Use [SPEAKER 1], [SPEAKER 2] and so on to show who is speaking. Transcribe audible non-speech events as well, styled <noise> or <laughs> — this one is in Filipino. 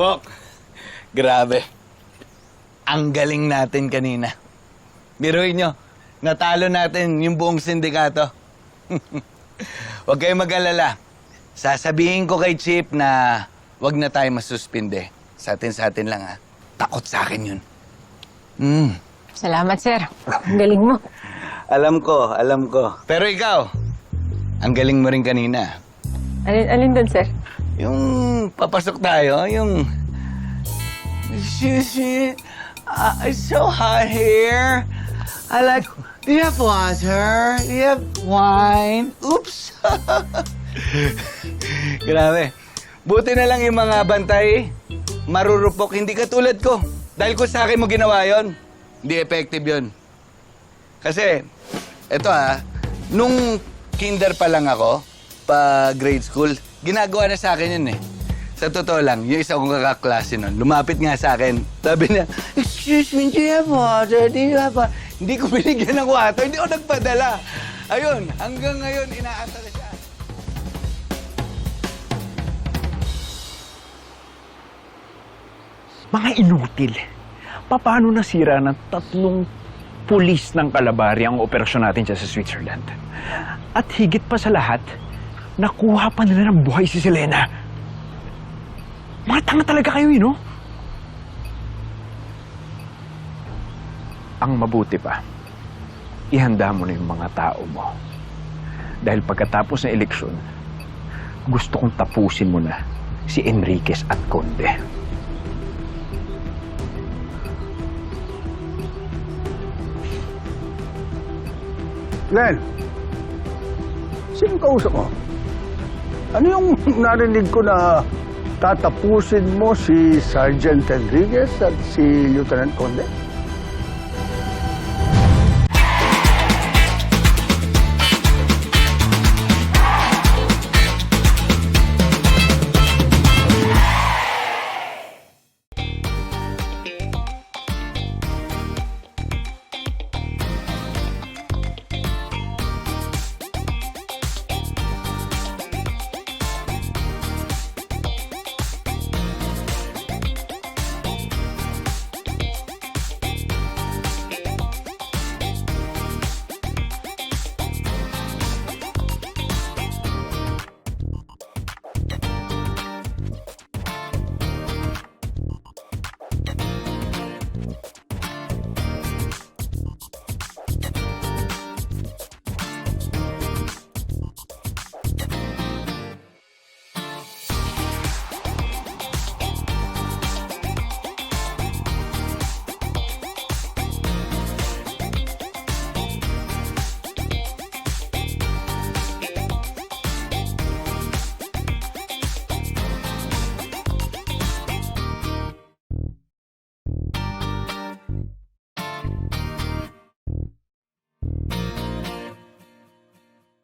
[SPEAKER 1] Pok, grabe. Ang galing natin kanina. Biruin nyo, natalo natin yung buong sindikato. <laughs> Huwag kayong mag-alala. Sasabihin ko kay Chip na wag na tayo masuspinde. Sa atin sa atin lang ha. Takot sa akin yun. Hmm.
[SPEAKER 2] Salamat, sir. Ang galing mo.
[SPEAKER 1] Alam ko, alam ko. Pero ikaw, ang galing mo rin kanina.
[SPEAKER 2] Alin, alin doon, sir?
[SPEAKER 1] Yung papasok tayo, yung... Excuse me, uh, it's so hot here. I like... Do you have water? Do you have wine? Oops! <laughs> Grabe. Buti na lang yung mga bantay, marurupok, hindi katulad ko. Dahil ko sa akin mo ginawa yon, hindi effective yon. Kasi, eto ha, nung kinder pa lang ako, pa grade school, ginagawa na sa akin yun eh. Sa totoo lang, yung isa kong kakaklase nun, lumapit nga sa akin. Sabi niya, Excuse me, do you have water? Do you have water? Hindi ko binigyan ng water, hindi ako nagpadala. Ayun, hanggang ngayon, inaasa na siya.
[SPEAKER 3] Mga inutil. Paano nasira ng tatlong pulis ng Kalabari ang operasyon natin sa Switzerland? At higit pa sa lahat, nakuha pa nila ng buhay si Selena. Mga tanga talaga kayo, eh, no? Ang mabuti pa, ihanda mo na yung mga tao mo. Dahil pagkatapos ng eleksyon, gusto kong tapusin mo na si Enriquez at Conde.
[SPEAKER 4] Glenn, sino kausap mo? Ano yung <laughs> narinig ko na tatapusin mo si Sergeant Enriquez at si Lieutenant Conde?